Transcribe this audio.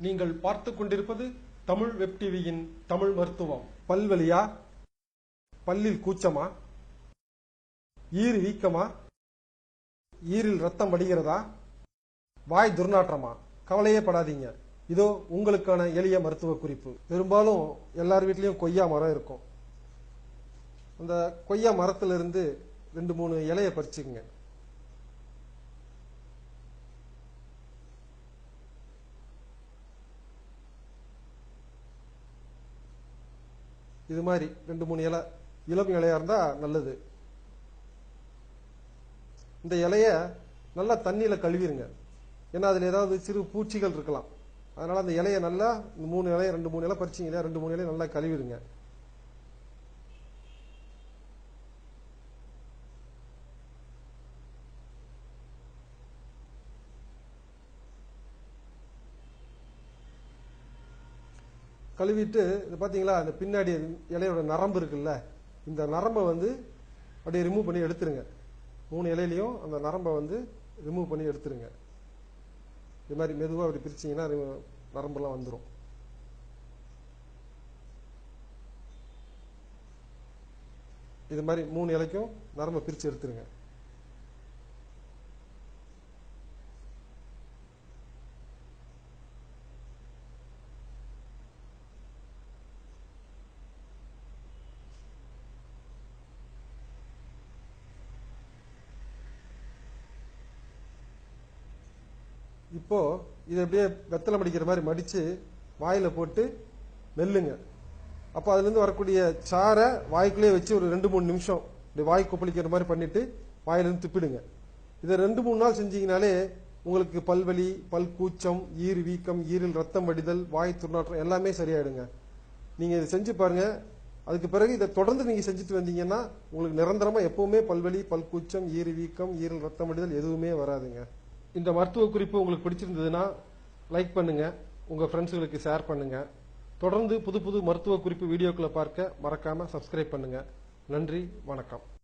நீங்கள் பார்த்து கொண்டிருப்பது தமிழ் வெப் டிவியின் தமிழ் மருத்துவம். பல்வலியா பல்லில் கூச்சமா? ஈறு வீக்கமா? ஈரில் ரத்தம் வடிகிறதா? வாய் துர்நாற்றமா? கவலையே படாதீங்க. இதோ உங்களுக்கான எளிய மருத்துவ குறிப்பு. பெரும்பாலும் எல்லார் வீட்லேயும் கொய்யா மரம் இருக்கும். அந்த கொய்யா மரத்திலிருந்து ரெண்டு மூணு இலையை பறிச்சுக்குங்க. இது மாதிரி ரெண்டு மூணு இலை இளம் இலையா இருந்தா நல்லது. இந்த இலைய நல்லா தண்ணியில கழுவிருங்க. ஏன்னா அதுல ஏதாவது சிறு பூச்சிகள் இருக்கலாம். அதனால அந்த இலைய நல்லா மூணு இலைய ரெண்டு மூணு இலை பறிச்சிங்க இல்லையா ரெண்டு மூணு இலைய நல்லா கழுவிடுங்க கழுவிட்டு இது பார்த்தீங்களா இந்த பின்னாடி இலையோட நரம்பு இருக்குல்ல இந்த நரம்பை வந்து அப்படியே ரிமூவ் பண்ணி எடுத்துருங்க. மூணு இலையிலையும் அந்த நரம்பை வந்து ரிமூவ் பண்ணி எடுத்துருங்க. இது மாதிரி மெதுவாக அப்படி பிரிச்சிங்கன்னா நரம்பெல்லாம் வந்துடும் இது மாதிரி மூணு இலைக்கும் நரம்பை பிரித்து எடுத்துருங்க. இப்போ இதை அப்படியே வெத்தலை மடிக்கிற மாதிரி மடித்து வாயில் போட்டு மெல்லுங்க. அப்போ அதுலேருந்து வரக்கூடிய சாரை வாய்க்குள்ளேயே வச்சு ஒரு ரெண்டு மூணு நிமிஷம் இப்படி வாய் கொப்பளிக்கிற மாதிரி பண்ணிட்டு வாயிலேருந்து துப்பிடுங்க. இதை ரெண்டு மூணு நாள் செஞ்சீங்கனாலே உங்களுக்கு பல்வலி பல் கூச்சம் ஈர் வீக்கம் ஈரில் ரத்தம் வடிதல் வாய் துர்நாற்றம் எல்லாமே சரியாயிடுங்க. நீங்கள் இதை செஞ்சு பாருங்கள் அதுக்கு பிறகு இதை தொடர்ந்து நீங்கள் செஞ்சுட்டு வந்தீங்கன்னா உங்களுக்கு நிரந்தரமாக எப்பவுமே பல்வலி பல் கூச்சம் ஈறு வீக்கம் ஈரில் ரத்தம் வடிதல் எதுவுமே வராதுங்க. இந்த மருத்துவ குறிப்பு உங்களுக்கு பிடிச்சிருந்ததுன்னா லைக் பண்ணுங்க. உங்க ஃப்ரெண்ட்ஸுகளுக்கு ஷேர் பண்ணுங்க. தொடர்ந்து புது புது மருத்துவ குறிப்பு வீடியோக்களை பார்க்க மறக்காம சப்ஸ்கிரைப் பண்ணுங்க. நன்றி வணக்கம்.